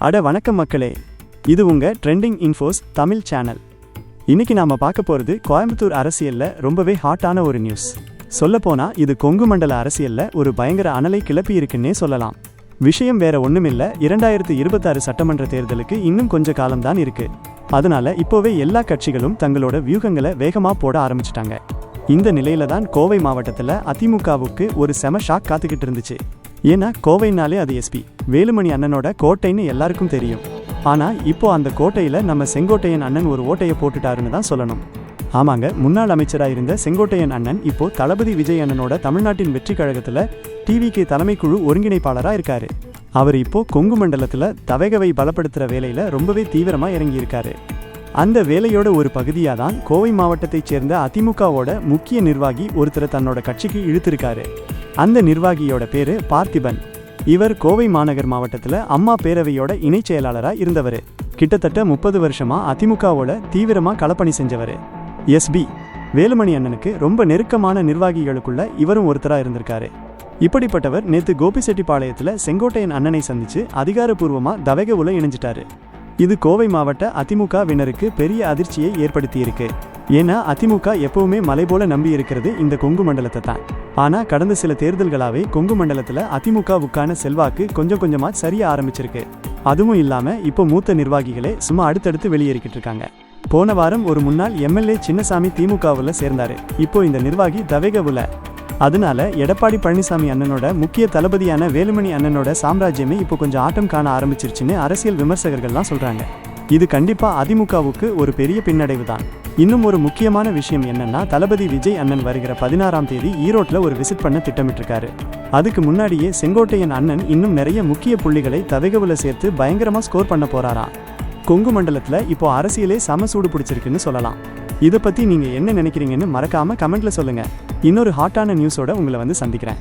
அட வணக்கம் மக்களே. இது உங்க ட்ரெண்டிங் இன்ஃபோஸ் தமிழ் சேனல் இன்னைக்கு நாம பார்க்க போறது கோயம்புத்தூர் அரசியல்ல ரொம்பவே ஹாட்டான ஒரு நியூஸ் சொல்லப்போனால் இது கொங்கு மண்டல அரசியல்ல ஒரு பயங்கர அனலை கிளப்பி இருக்குன்னே சொல்லலாம். விஷயம் வேற ஒண்ணுமில்ல இரண்டாயிரத்து இருபத்தாறு சட்டமன்ற தேர்தலுக்கு இன்னும் கொஞ்ச காலம்தான் இருக்கு. அதனால இப்போவே எல்லா கட்சிகளும் தங்களோட வியூகங்களை வேகமா போட ஆரம்பிச்சிட்டாங்க. இந்த நிலையில தான் கோவை மாவட்டத்துல அதிமுகவுக்கு ஒரு செம ஷாக் காத்துக்கிட்டு இருந்துச்சு. ஏன்னா கோவைனாலே அது எஸ்பி வேலுமணி அண்ணனோட கோட்டைன்னு எல்லாருக்கும் தெரியும். ஆனால் இப்போ அந்த கோட்டையில் நம்ம செங்கோட்டையன் அண்ணன் ஒரு ஓட்டையை போட்டுட்டாருன்னு தான் சொல்லணும். ஆமாங்க முன்னாள் அமைச்சராக இருந்த செங்கோட்டையன் அண்ணன் இப்போ தளபதி விஜய் அண்ணனோட தமிழ்நாட்டின் வெற்றி கழகத்தில் டிவிகே தலைமைக்குழு ஒருங்கிணைப்பாளராக இருக்காரு. அவர் இப்போ கொங்கு மண்டலத்தில் தவேகவை பலப்படுத்துகிற வேலையில் ரொம்பவே தீவிரமாக இறங்கியிருக்காரு. அந்த வேலையோட ஒரு பகுதியாக தான் கோவை மாவட்டத்தைச் சேர்ந்த அதிமுகவோட முக்கிய நிர்வாகி ஒருத்தரை தன்னோட கட்சிக்கு இழுத்திருக்காரு. அந்த நிர்வாகியோட பேரு பார்த்திபன். இவர் கோவை மாநகர் மாவட்டத்தில் அம்மா பேரவையோட இணைச் செயலாளராக இருந்தவர். கிட்டத்தட்ட முப்பது வருஷமா அதிமுகவோட தீவிரமாக களப்பணி செஞ்சவர். எஸ்பி வேலுமணி அண்ணனுக்கு ரொம்ப நெருக்கமான நிர்வாகிகளுக்குள்ள இவரும் ஒருத்தராக இருந்திருக்காரு. இப்படிப்பட்டவர் நேற்று கோபிசெட்டிப்பாளையத்தில் செங்கோட்டையன் அண்ணனை சந்தித்து அதிகாரப்பூர்வமா தவக உல இணைஞ்சிட்டாரு. இது கோவை மாவட்ட அதிமுகவினருக்கு பெரிய அதிர்ச்சியை ஏற்படுத்தியிருக்கு. ஏன்னா அதிமுக எப்பவுமே மலை போல நம்பி இருக்கிறது இந்த கொங்கு மண்டலத்தை தான். ஆனா கடந்த சில தேர்தல்களாவே கொங்கு மண்டலத்துல அதிமுகவுக்கான செல்வாக்கு கொஞ்சம் கொஞ்சமா சரிய ஆரம்பிச்சிருக்கு. அதுவும் இல்லாம இப்போ மூத்த நிர்வாகிகளே சும்மா அடுத்தடுத்து வெளியேறிக்கிட்டு இருக்காங்க. போன வாரம் ஒரு முன்னாள் எம்எல்ஏ சின்னசாமி திமுகவுல சேர்ந்தாரு. இப்போ இந்த நிர்வாகி தவேகவுல. அதனால எடப்பாடி பழனிசாமி அண்ணனோட முக்கிய தளபதியான வேலுமணி அண்ணனோட சாம்ராஜ்யமே இப்போ கொஞ்சம் ஆட்டம் காண ஆரம்பிச்சிருச்சுன்னு அரசியல் விமர்சகர்கள்லாம் சொல்கிறாங்க இது கண்டிப்பாக அதிமுகவுக்கு ஒரு பெரிய பின்னடைவு தான். இன்னும் ஒரு முக்கியமான விஷயம் என்னன்னா தளபதி விஜய் அண்ணன் வருகிற பதினாறாம் தேதி ஈரோட்டில் ஒரு விசிட் பண்ண திட்டமிட்டிருக்காரு. அதுக்கு முன்னாடியே செங்கோட்டையன் அண்ணன் இன்னும் நிறைய முக்கிய புள்ளிகளை தவேகவுல சேர்த்து பயங்கரமாக ஸ்கோர் பண்ண போறாராம். கொங்கு மண்டலத்தில் இப்போ அரசியலே சம சூடு பிடிச்சிருக்குன்னு சொல்லலாம். இதை பற்றி நீங்கள் என்ன நினைக்கிறீங்கன்னு மறக்காமல் கமெண்ட்டில் சொல்லுங்கள் இன்னொரு ஹாட்டான நியூஸோட உங்களை வந்து சந்திக்கிறேன்.